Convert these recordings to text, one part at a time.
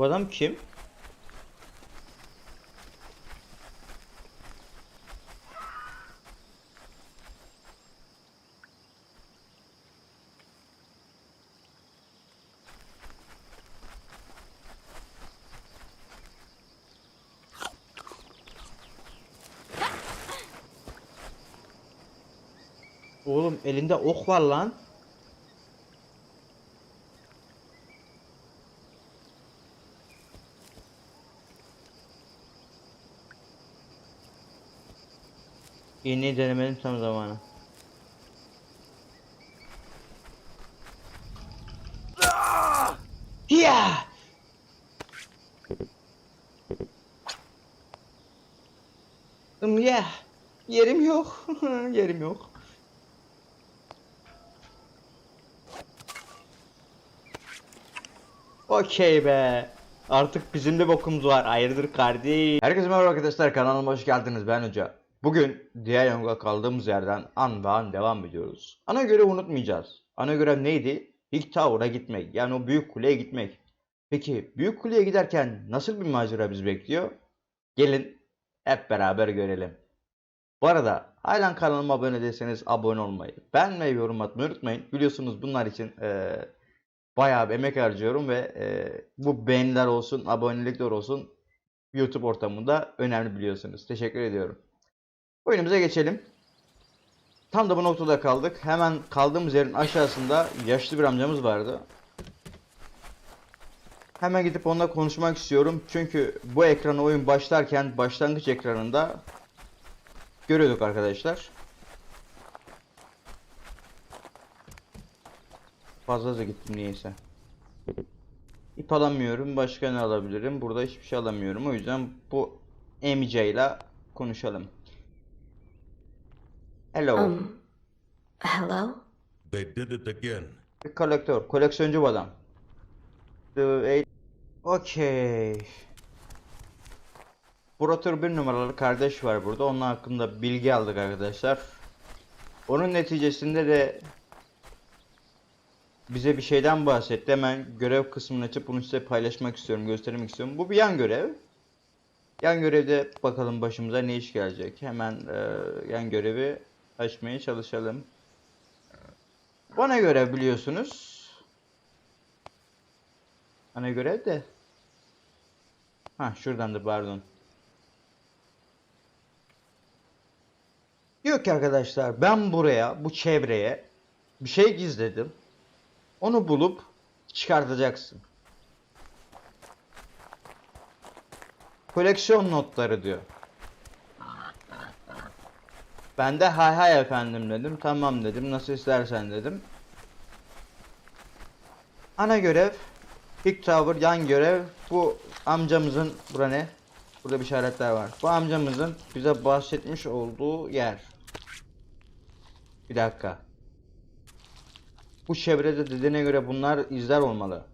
Bu adam kim? Oğlum elinde ok var lan. İğneyi denemedim tam zamanı. Ya! Im ya. Yerim yok. Yerim yok. Okey be. Artık bizim de bokumuz var. Hayırdır kardeş. Herkese merhaba arkadaşlar. Kanalıma hoş geldiniz. Ben Hoca. Bugün diğer yonga kaldığımız yerden an ve an devam ediyoruz. Ana görev unutmayacağız. Ana görev neydi? Big Tower'a gitmek. Yani o büyük kuleye gitmek. Peki büyük kuleye giderken nasıl bir macera bizi bekliyor? Gelin hep beraber görelim. Bu arada halen kanalıma abone değilseniz abone olmayı, beğenmeyi ve yorum atmayı unutmayın. Biliyorsunuz bunlar için eee bayağı bir emek harcıyorum ve eee, bu beğeniler olsun, abonelikler olsun YouTube ortamında önemli biliyorsunuz. Teşekkür ediyorum. Oyunumuza geçelim. Tam da bu noktada kaldık. Hemen kaldığımız yerin aşağısında yaşlı bir amcamız vardı. Hemen gidip onunla konuşmak istiyorum. Çünkü bu ekranı oyun başlarken başlangıç ekranında görüyorduk arkadaşlar. Fazla da gittim niyeyse. İp alamıyorum. Başka ne alabilirim? Burada hiçbir şey alamıyorum. O yüzden bu MJ ile konuşalım. Hello. Um, hello? They did it again. Bir kolektör. Koleksiyoncu bu adam. The eight- Okey. Buratör bir numaralı kardeş var burada. Onun hakkında bilgi aldık arkadaşlar. Onun neticesinde de bize bir şeyden bahsetti. Hemen görev kısmını açıp bunu size paylaşmak istiyorum, göstermek istiyorum. Bu bir yan görev. Yan görevde bakalım başımıza ne iş gelecek. Hemen e, yan görevi açmaya çalışalım. Bana göre biliyorsunuz. Bana göre de. Ha şuradan da pardon. Diyor ki arkadaşlar ben buraya bu çevreye bir şey gizledim. Onu bulup çıkartacaksın. Koleksiyon notları diyor. Ben de hay hay efendim dedim. Tamam dedim. Nasıl istersen dedim. Ana görev Big Tower yan görev bu amcamızın bura ne? Burada bir işaretler var. Bu amcamızın bize bahsetmiş olduğu yer. Bir dakika. Bu çevrede dediğine göre bunlar izler olmalı.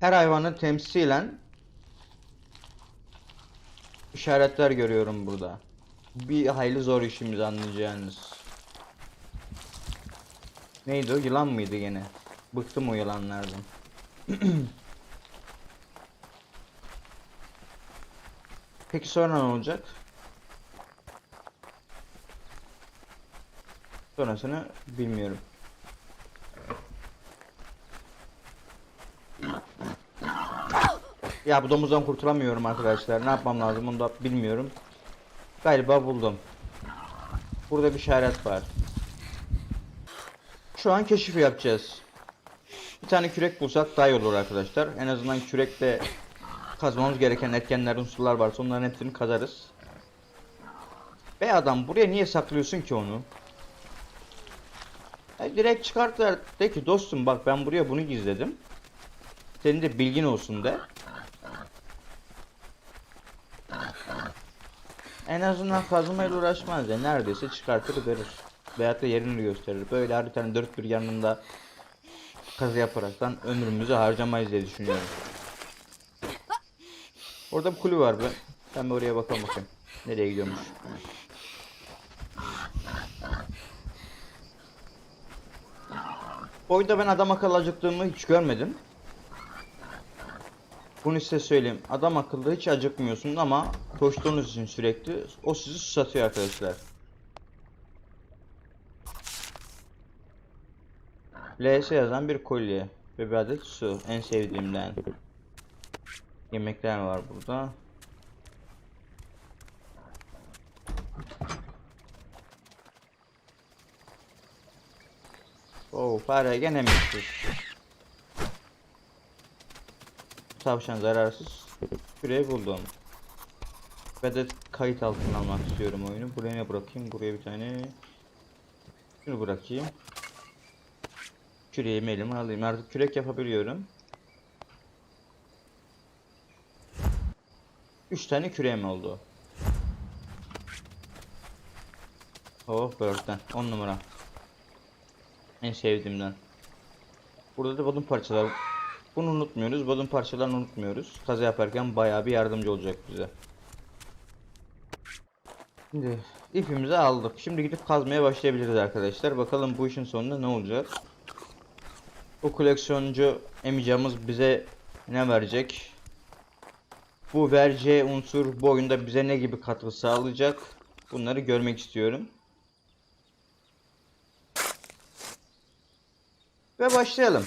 Her hayvanı temsilen işaretler görüyorum burada. Bir hayli zor işimiz anlayacağınız. Neydi o? Yılan mıydı gene? Bıktım o yılanlardan. Peki sonra ne olacak? Sonrasını bilmiyorum. Ya bu domuzdan kurtulamıyorum arkadaşlar. Ne yapmam lazım onu da bilmiyorum. Galiba buldum. Burada bir işaret var. Şu an keşif yapacağız. Bir tane kürek bulsak daha iyi olur arkadaşlar. En azından kürekle kazmamız gereken etkenler, unsurlar varsa onların hepsini kazarız. Be adam buraya niye saklıyorsun ki onu? E, direkt çıkartlar. De ki dostum bak ben buraya bunu gizledim. Senin de bilgin olsun de. En azından kazmayla uğraşmaz ya. Neredeyse çıkartır verir. Veyahut da yerini gösterir. Böyle haritanın dört bir yanında kazı yaparaktan ömrümüzü harcamayız diye düşünüyorum. Orada bir kulü var be. Ben bir oraya bakalım bakayım. Nereye gidiyormuş. Oyunda ben adam akıllı acıktığımı hiç görmedim. Bunu size söyleyeyim. Adam akıllı hiç acıkmıyorsun ama koştuğunuz için sürekli o sizi susatıyor arkadaşlar. LS yazan bir kolye ve bir adet su. En sevdiğimden. Yemekler var burada. Oo fare gene mi Tavşan zararsız. Küreği buldum. Ve de kayıt altına almak istiyorum oyunu. Buraya ne bırakayım? Buraya bir tane şunu bırakayım. Küreğimi elime alayım. Artık kürek yapabiliyorum. 3 tane küreğim oldu. Oh Bird'den 10 numara. En sevdiğimden. Burada da balon parçalar. Bunu unutmuyoruz. Balon parçalarını unutmuyoruz. Kaza yaparken bayağı bir yardımcı olacak bize. Şimdi ipimizi aldık. Şimdi gidip kazmaya başlayabiliriz arkadaşlar. Bakalım bu işin sonunda ne olacak. Bu koleksiyoncu emicamız bize ne verecek? Bu vereceği unsur bu oyunda bize ne gibi katkı sağlayacak? Bunları görmek istiyorum. Ve başlayalım.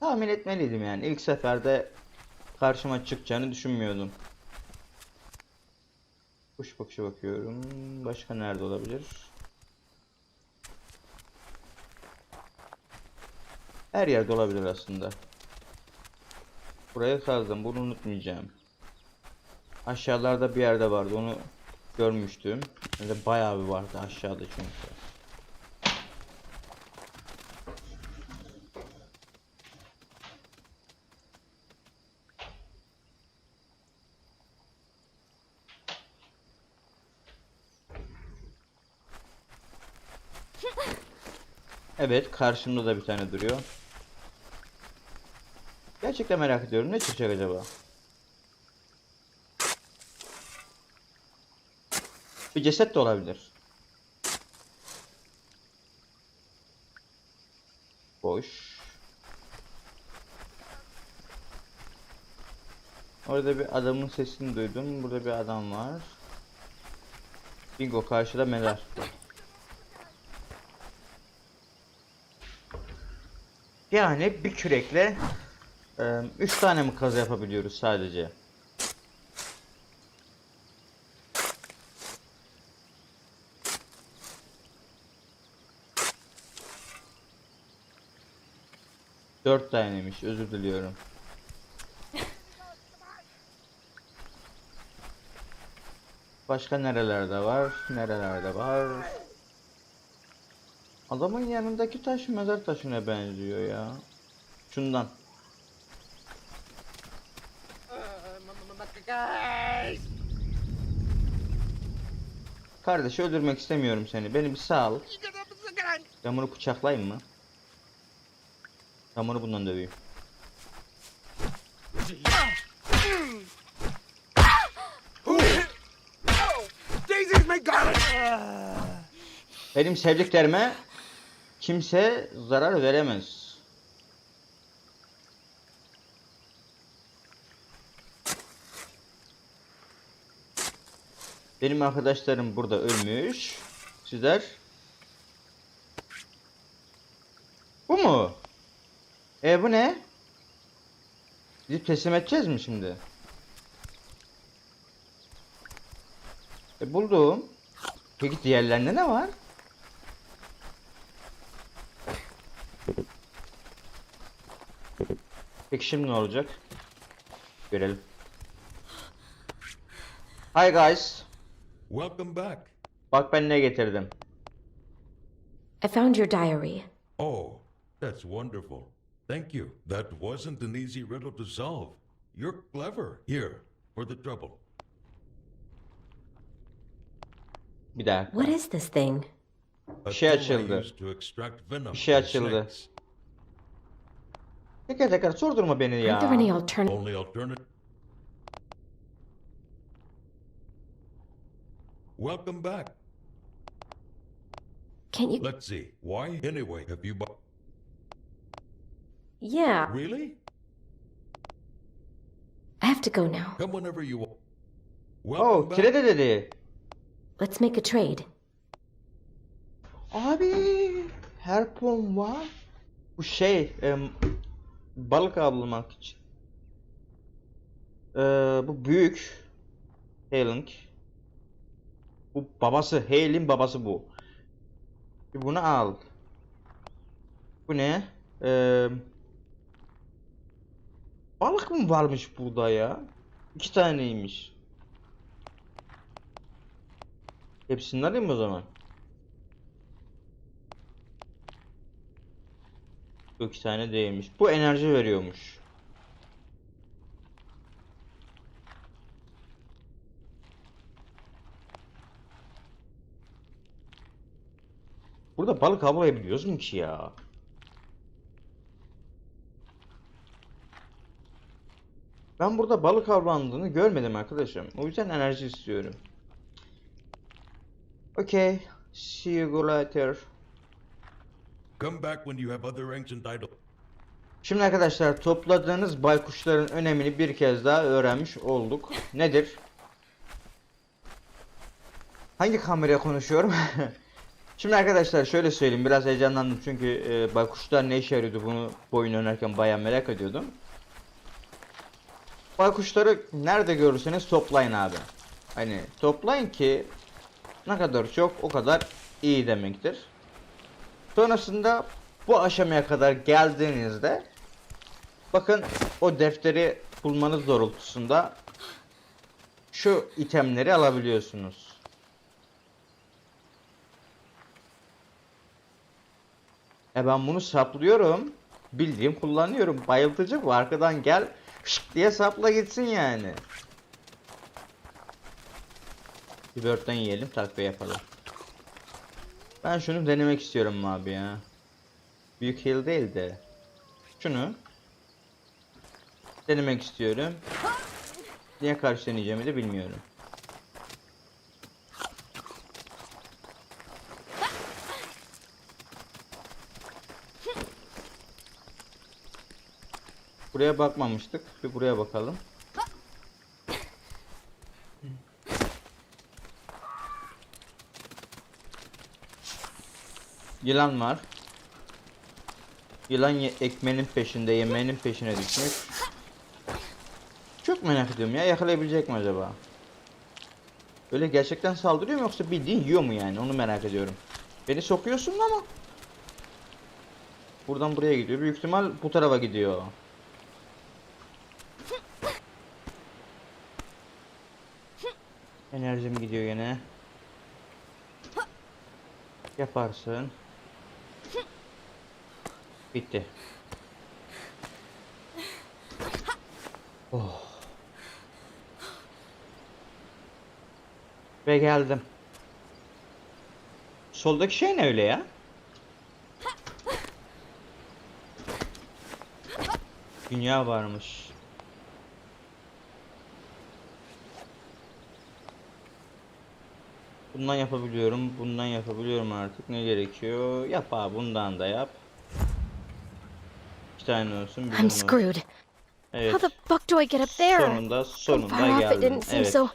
Tahmin etmeliydim yani. İlk seferde karşıma çıkacağını düşünmüyordum. Kuş bakışı bakıyorum. Başka nerede olabilir? Her yerde olabilir aslında. Buraya kazdım. Bunu unutmayacağım. Aşağılarda bir yerde vardı. Onu görmüştüm. Hem bayağı bir vardı aşağıda çünkü. Evet, karşımda da bir tane duruyor. Gerçekten merak ediyorum. Ne çıkacak acaba? Bir ceset de olabilir. Boş. Orada bir adamın sesini duydum. Burada bir adam var. Bingo karşıda mezar. Yani bir kürekle 3 tane mi kazı yapabiliyoruz sadece? Dört taneymiş özür diliyorum. Başka nerelerde var? Nerelerde var? Adamın yanındaki taş mezar taşına benziyor ya. Şundan. Kardeş öldürmek istemiyorum seni. Beni bir sağ ol. Bunu bıçaklayayım mı? Bunu bundan döveyim. Benim sevdiklerime kimse zarar veremez. Benim arkadaşlarım burada ölmüş. Sizler? Bu mu? E bu ne? Gidip teslim edeceğiz mi şimdi? E buldum. Peki diğerlerinde ne var? Peki şimdi ne olacak? Görelim. Hi guys. Welcome back. Bak ben ne getirdim. I found your diary. Oh, that's wonderful. Thank you. That wasn't an easy riddle to solve. You're clever. Here, for the trouble. Bir dakika. What is this thing? A şey tool I açıldı. use to extract venom Bir şey açıldı. Teker teker sordurma beni ya. Aren't there any alternate? Only alternate. Welcome back. Can't you? Let's see. Why? Anyway, have you bu- Yeah, Really? I have to go now. Come whenever you want. Oh back. dedi. Let's make a trade. Abi harpon var. Bu şey em, balık avlamak için. Ee, bu büyük Hailing. Bu babası Hale'in babası bu. Bunu al. Bu ne? Ee, balık mı varmış burada ya? İki taneymiş. Hepsini alayım o zaman. Bu iki tane değilmiş. Bu enerji veriyormuş. Burada balık avlayabiliyoruz mu ki ya? Ben burada balık avlandığını görmedim arkadaşım. O yüzden enerji istiyorum. Okay. See you later. Come back when you have other ancient items. Şimdi arkadaşlar topladığınız baykuşların önemini bir kez daha öğrenmiş olduk. Nedir? Hangi kameraya konuşuyorum? Şimdi arkadaşlar şöyle söyleyeyim biraz heyecanlandım çünkü e, baykuşlar ne işe yarıyordu bunu bu oyun oynarken merak ediyordum. Baykuşları nerede görürseniz toplayın abi. Hani toplayın ki ne kadar çok o kadar iyi demektir. Sonrasında bu aşamaya kadar geldiğinizde bakın o defteri bulmanız doğrultusunda şu itemleri alabiliyorsunuz. E ben bunu saplıyorum. Bildiğim kullanıyorum. Bayıltıcı bu. Arkadan gel şık diye sapla gitsin yani. Bir börtten yiyelim takviye yapalım. Ben şunu denemek istiyorum abi ya. Büyük heal değil de. Şunu. Denemek istiyorum. Niye karşı deneyeceğimi de bilmiyorum. Buraya bakmamıştık. Bir buraya bakalım. Yılan var. Yılan ye- ekmeğinin peşinde, yemeğinin peşine düşmüş. Çok merak ediyorum ya yakalayabilecek mi acaba? Öyle gerçekten saldırıyor mu yoksa bildiğin yiyor mu yani onu merak ediyorum. Beni sokuyorsun ama. Buradan buraya gidiyor. Büyük ihtimal bu tarafa gidiyor. Enerjim gidiyor yine. Yaparsın. Bitti. Oh. Ve geldim. Soldaki şey ne öyle ya? Dünya varmış. Bundan yapabiliyorum, bundan yapabiliyorum artık. Ne gerekiyor? Yap abi, bundan da yap. Tane olsun, bir I'm screwed. Evet. How the fuck do I get up there? Sonunda, sonunda far off, it geldim. didn't seem Evet. so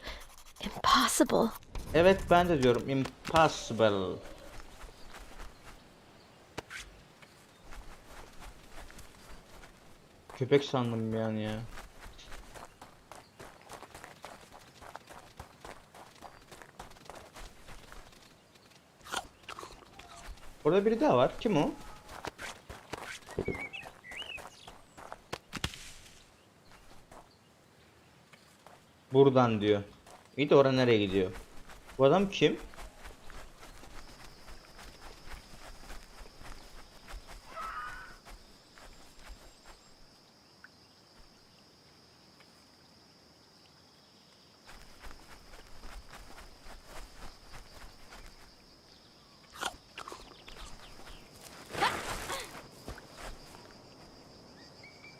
impossible. Evet, ben de diyorum impossible. Köpek sandım bir an ya. Orada biri daha var. Kim o? Buradan diyor. İyi de oraya nereye gidiyor? Bu adam kim?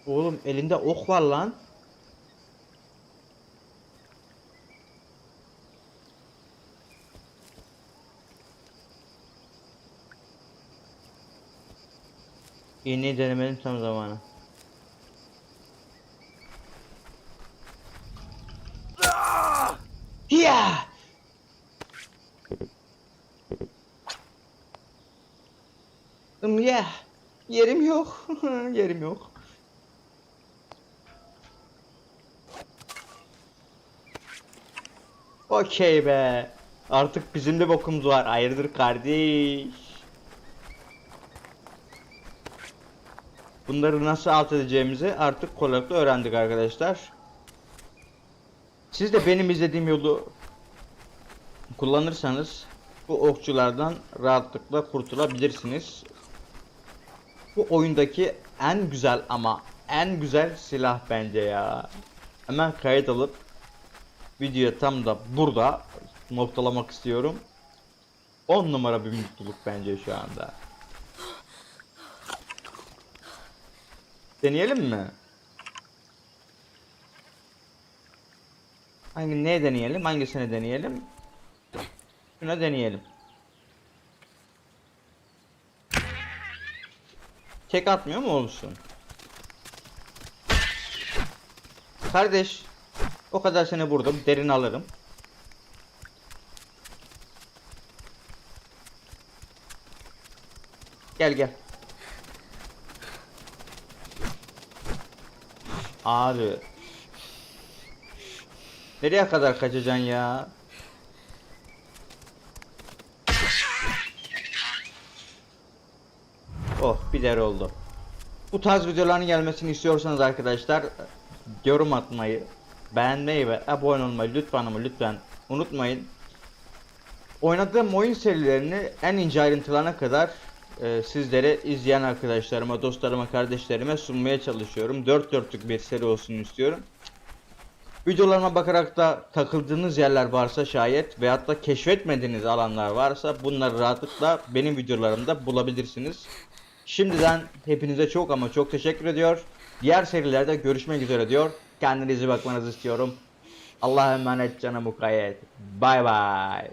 Oğlum elinde ok var lan. İğneyi denemenin tam zamanı. Ya! Im ya. Yerim yok. Yerim yok. Okey be. Artık bizim de bokumuz var. Hayırdır kardeş. Bunları nasıl alt edeceğimizi artık kolaylıkla öğrendik arkadaşlar. Siz de benim izlediğim yolu kullanırsanız bu okçulardan rahatlıkla kurtulabilirsiniz. Bu oyundaki en güzel ama en güzel silah bence ya. Hemen kayıt alıp videoya tam da burada noktalamak istiyorum. 10 numara bir mutluluk bence şu anda. Deneyelim mi? Hangi ne deneyelim? Hangisini deneyelim? Şuna deneyelim. Tek atmıyor mu olsun? Kardeş, o kadar seni vurdum, derin alırım. Gel gel. Abi. Nereye kadar kaçacaksın ya? Oh bir der oldu. Bu tarz videoların gelmesini istiyorsanız arkadaşlar yorum atmayı, beğenmeyi ve abone olmayı lütfen ama lütfen unutmayın. Oynadığım oyun serilerini en ince ayrıntılarına kadar e, sizlere izleyen arkadaşlarıma, dostlarıma, kardeşlerime sunmaya çalışıyorum. Dört dörtlük bir seri olsun istiyorum. Videolarıma bakarak da takıldığınız yerler varsa şayet veyahut da keşfetmediğiniz alanlar varsa bunları rahatlıkla benim videolarımda bulabilirsiniz. Şimdiden hepinize çok ama çok teşekkür ediyor. Diğer serilerde görüşmek üzere diyor. Kendinize bakmanızı istiyorum. Allah'a emanet canım mukayyet. Bay bay.